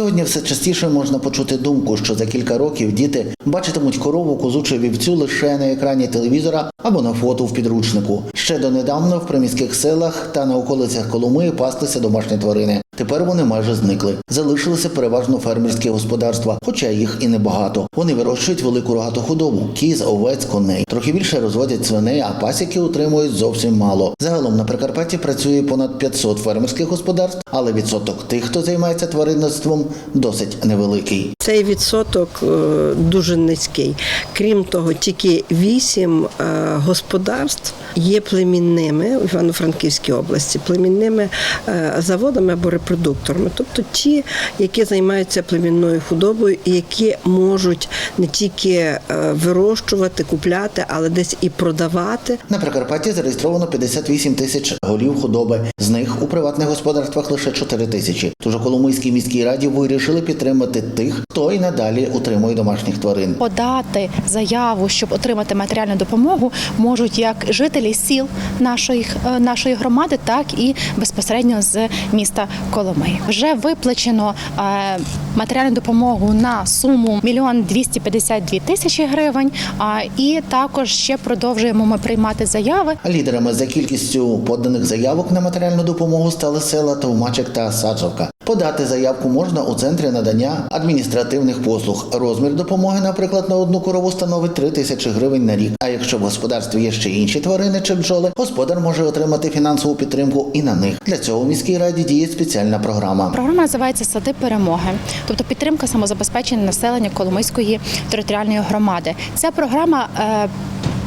Сьогодні все частіше можна почути думку, що за кілька років діти бачитимуть корову, козу чи вівцю лише на екрані телевізора або на фото в підручнику. Ще донедавна в приміських селах та на околицях Коломиї паслися домашні тварини. Тепер вони майже зникли. Залишилися переважно фермерські господарства, хоча їх і небагато. Вони вирощують велику рогату худобу, кіз, овець, коней. Трохи більше розводять свиней, а пасіки утримують зовсім мало. Загалом на Прикарпатті працює понад 500 фермерських господарств, але відсоток тих, хто займається тваринництвом, досить невеликий. Цей відсоток е, дуже низький. Крім того, тільки вісім е, господарств є племінними в Івано-Франківській області, племінними е, заводами або репродукторами, тобто ті, які займаються племінною худобою і які можуть не тільки е, вирощувати, купляти, але десь і продавати. На Прикарпатті зареєстровано 58 тисяч голів худоби. З них у приватних господарствах лише 4 тисячі. Тож у Коломийській міській раді вирішили підтримати тих, хто і надалі утримує домашніх тварин. подати заяву, щоб отримати матеріальну допомогу, можуть як жителі сіл нашої, е, нашої громади, так і безпосередньо з міста Коломиї. Вже виплачено е, матеріальну допомогу на суму 1 252 тисячі гривень. І також ще продовжуємо ми приймати заяви. Лідерами за кількістю поданих заявок на матеріальну допомогу стали села Товмачик та Саджавка. Подати заявку можна у центрі надання адміністративних послуг. Розмір допомоги, наприклад, на одну корову становить 3 тисячі гривень на рік. А якщо в господарстві є ще інші тварини чи бджоли, господар може отримати фінансову підтримку і на них. Для цього в міській раді діє спеціальна програма. Програма називається Сади перемоги, тобто підтримка самозабезпечення населення Коломийської територіальної громади. Ця програма.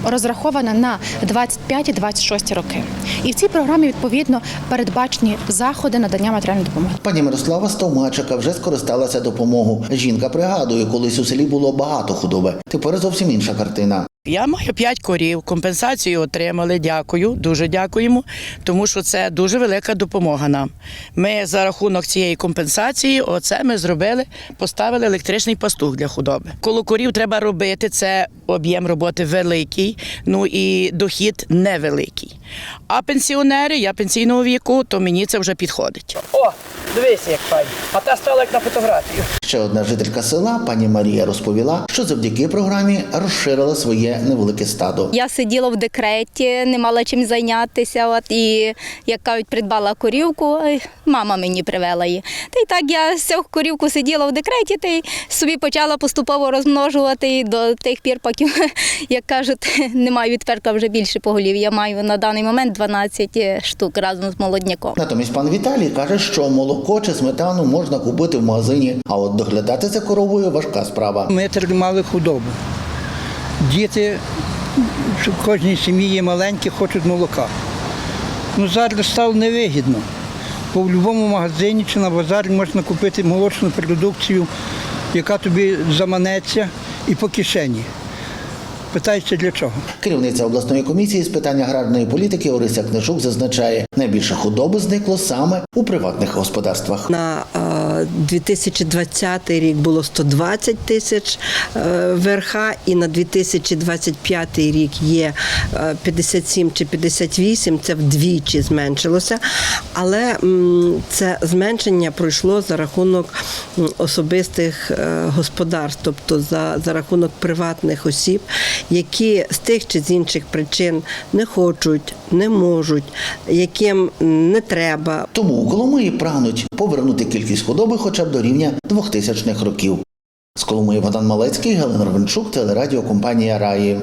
Розрахована на 25-26 роки, і в цій програмі відповідно передбачені заходи надання матеріальної допомоги. Пані Мирослава Стовмачика вже скористалася допомогою. Жінка пригадує, колись у селі було багато худоби. Тепер зовсім інша картина. Я маю п'ять корів, компенсацію отримали. Дякую, дуже дякуємо, тому що це дуже велика допомога нам. Ми за рахунок цієї компенсації, оце ми зробили, поставили електричний пастух для худоби. Коло корів треба робити, це об'єм роботи великий, ну і дохід невеликий. А пенсіонери, я пенсійного віку, то мені це вже підходить. О, дивися, як файно. А та стала як на фотографію. Ще одна жителька села, пані Марія, розповіла, що завдяки програмі розширила своє невелике стадо. Я сиділа в декреті, не мала чим зайнятися. От і як кажуть, придбала корівку, мама мені привела її. Та й так я цього корівку сиділа в декреті, та й собі почала поступово розмножувати і до тих пір, поки, як кажуть, не маю відтверка вже більше поголів. Я маю на даний момент 12 штук разом з молодняком. Натомість пан Віталій каже, що молоко чи сметану можна купити в магазині, а от доглядати за коровою важка справа. Ми тримали худобу. Діти в кожній сім'ї є маленькі, хочуть молока. Ну зараз стало невигідно. Бо в будь-якому магазині чи на базарі можна купити молочну продукцію, яка тобі заманеться і по кишені. Питається для чого? Керівниця обласної комісії з питань аграрної політики Орися Книжук зазначає, найбільше худоби зникло саме у приватних господарствах. На е, 2020 рік було 120 тисяч е, верха, і на 2025 рік є е, 57 чи 58, це вдвічі зменшилося. Але це зменшення пройшло за рахунок особистих е, господарств, тобто за, за рахунок приватних осіб, які з тих чи з інших причин не хочуть, не можуть, яким не треба Тому у Коломиї прагнуть повернути кількість худоби хоча б до рівня 2000-х років. З Коломиї Богдан Малецький, Галина Ровенчук, телерадіокомпанія Раї.